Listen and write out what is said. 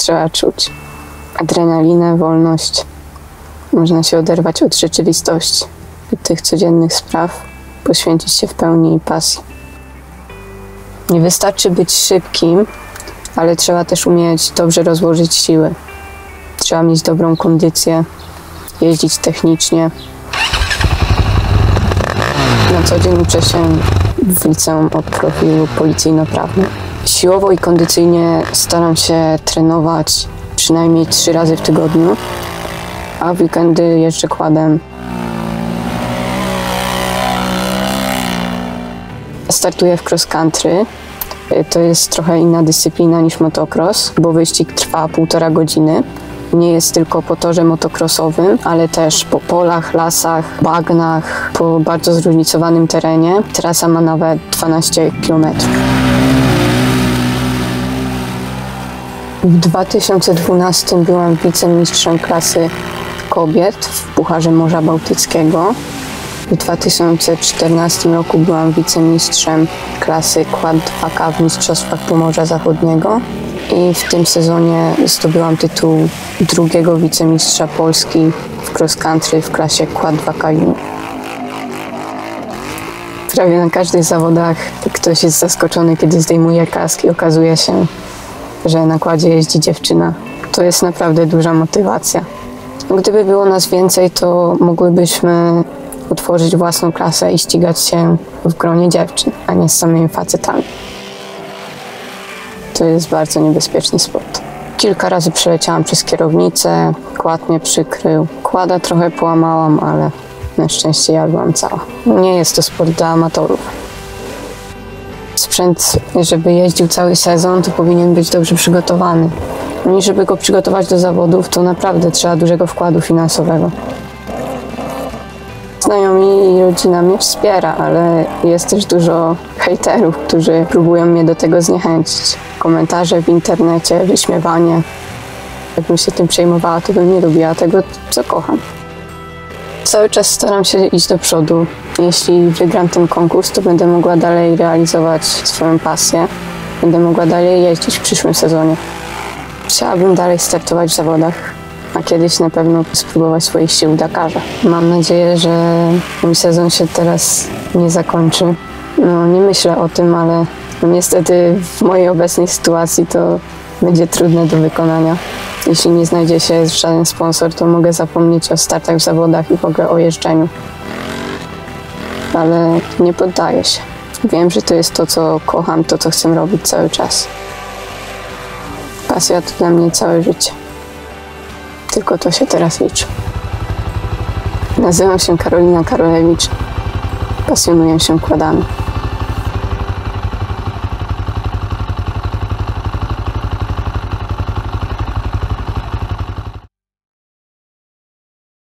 trzeba czuć. Adrenalinę, wolność. Można się oderwać od rzeczywistości, od tych codziennych spraw, poświęcić się w pełni pasji. Nie wystarczy być szybkim, ale trzeba też umieć dobrze rozłożyć siły. Trzeba mieć dobrą kondycję, jeździć technicznie. Na co dzień uczę się w liceum o profilu policyjno-prawnym. Siłowo i kondycyjnie staram się trenować przynajmniej trzy razy w tygodniu, a w weekendy jeżdżę kładem. Startuję w cross country. To jest trochę inna dyscyplina niż motocross, bo wyścig trwa półtora godziny. Nie jest tylko po torze motocrossowym, ale też po polach, lasach, bagnach, po bardzo zróżnicowanym terenie. Trasa ma nawet 12 kilometrów. W 2012 byłam wicemistrzem klasy kobiet w Pucharze Morza Bałtyckiego. W 2014 roku byłam wicemistrzem klasy Quad 2K w Mistrzostwach Pomorza Zachodniego i w tym sezonie zdobyłam tytuł drugiego wicemistrza Polski w cross country w klasie Quad 2K Junior. Prawie na każdych zawodach ktoś jest zaskoczony, kiedy zdejmuje kask i okazuje się, że na kładzie jeździ dziewczyna. To jest naprawdę duża motywacja. Gdyby było nas więcej, to mogłybyśmy utworzyć własną klasę i ścigać się w gronie dziewczyn, a nie z samymi facetami. To jest bardzo niebezpieczny sport. Kilka razy przeleciałam przez kierownicę, kład mnie przykrył. Kłada trochę połamałam, ale na szczęście ja byłam cała. Nie jest to sport dla amatorów. Sprzęt, żeby jeździł cały sezon, to powinien być dobrze przygotowany. No i żeby go przygotować do zawodów, to naprawdę trzeba dużego wkładu finansowego. Znajomi i rodzina mnie wspiera, ale jest też dużo hejterów, którzy próbują mnie do tego zniechęcić. Komentarze w internecie, wyśmiewanie. Jakbym się tym przejmowała, to bym nie lubiła tego, co kocham. Cały czas staram się iść do przodu. Jeśli wygram ten konkurs, to będę mogła dalej realizować swoją pasję. Będę mogła dalej jeździć w przyszłym sezonie. Chciałabym dalej startować w zawodach, a kiedyś na pewno spróbować swoich sił w. Mam nadzieję, że mój sezon się teraz nie zakończy. No, nie myślę o tym, ale niestety w mojej obecnej sytuacji to będzie trudne do wykonania. Jeśli nie znajdzie się żaden sponsor, to mogę zapomnieć o startach w zawodach i w ogóle o jeżdżeniu. Ale nie poddaję się. Wiem, że to jest to, co kocham, to, co chcę robić cały czas. Pasja to dla mnie całe życie. Tylko to się teraz liczy. Nazywam się Karolina Karolewicz. Pasjonuję się kładami.